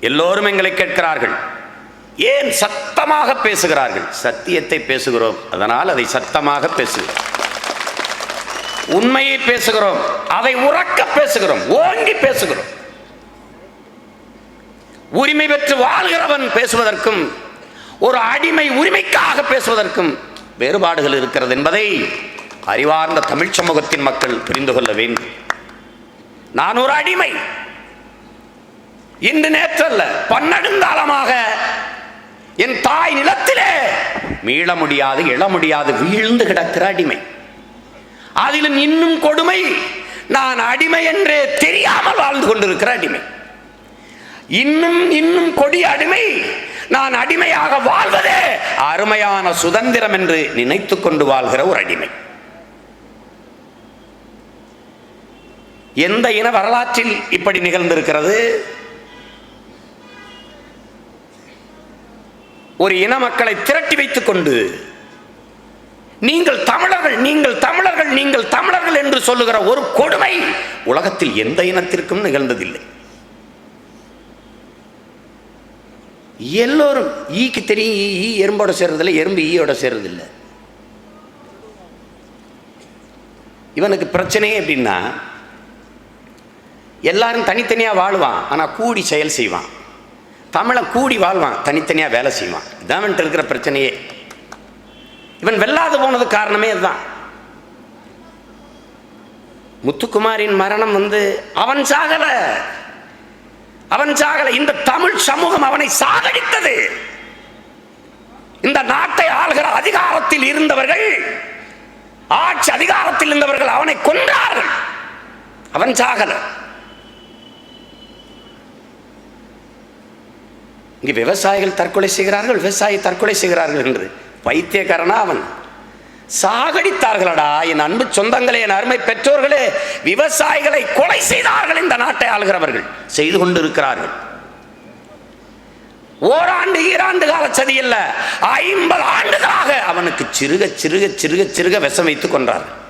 எல்லோரும் எங்களை கேட்கிறார்கள். ஏன் சத்தமாக பேசுகிறார்கள்? சத்தியத்தை பேசுகிறோம். அதனால் அதை சத்தமாக பேசுகிறோம். உண்மையை பேசுகிறோம். அதை உறக்க பேசுகிறோம். ஓங்கி பேசுகிறோம். உரிமை பெற்று வாழ்கிறவன் பேசுவதற்கும் ஒரு அடிமை உரிமைக்காக பேசுவதற்கும் வேறுபாடுகள் இருக்கிறது என்பதை அறிவார்ந்த தமிழ் சமூகத்தின் மக்கள் புரிந்து கொள்ள வேண்டும். நான் ஒரு அடிமை. இன்று நேற்றல்ல பன்னெடுங்காலமாக என் தாய் நிலத்திலே மீள முடியாது எழ முடியாது வீழ்ந்து கிடக்கிற அடிமை. அதிலும் இன்னும் கொடுமை நான் அடிமை என்றே தெரியாமல் வாழ்ந்து கொண்டிருக்கிற அடிமை. இன்னும் இன்னும் கொடிய அடிமை நான் அடிமையாக வாழ்வதே அருமையான சுதந்திரம் என்று நினைத்து கொண்டு வாழ்கிற ஒரு அடிமை. எந்த இன வரலாற்றில் இப்படி நிகழ்ந்திருக்கிறது? ஒரு இன மக்களை திரட்டி வைத்துக் கொண்டு நீங்கள் தமிழர்கள் நீங்கள் தமிழர்கள் நீங்கள் தமிழர்கள் என்று சொல்லுகிற ஒரு கொடுமை உலகத்தில் எந்த இனத்திற்கும் நிகழ்ந்ததில்லை. எல்லோரும் ஈக்கு தெரியும் ஈ ஈ எறும்போட சேர்றதில்லை எறும்பு ஈயோட சேர்றதில்லை. இவனுக்கு பிரச்சனையே எப்படின்னா எல்லாரும் தனித்தனியாக வாழ்வான் ஆனால் கூடி செயல் செய்வான். தமிழன் கூடி வாழ்வான் தனித்தனியாக வேலை செய்வான். இதான் இருக்கிற பிரச்சனையே. இவன் வெல்லாது போனது காரணமே அதுதான் முத்துக்குமாரின் மரணம் வந்து அவன் சாகல. அவன் சாகல. இந்த தமிழ் சமூகம் அவனை சாகடித்தது. இந்த நாட்டை ஆளுகிற அதிகாரத்தில் இருந்தவர்கள் ஆட்சி அதிகாரத்தில் இருந்தவர்கள் அவனை கொன்றார்கள். அவன் சாகல. இங்கே விவசாயிகள் தற்கொலை செய்கிறார்கள் விவசாயி தற்கொலை செய்கிறார்கள் என்று. பைத்தியக்காரனா அவன். சாகடித்தார்களடா என் அன்பு சொந்தங்களே என் அருமை பெற்றோர்களே. விவசாயிகளை கொலை செய்தார்கள் இந்த நாட்டை ஆளுகிறவர்கள். செய்து கொண்டிருக்கிறார்கள். ஓராண்டு ஈராண்டு கால சதி இல்ல ஐம்பது ஆண்டுகளாக அவனுக்கு சிறுக சிறுக சிறுக சிறுக விஷம் வைத்துக் கொன்றார்கள்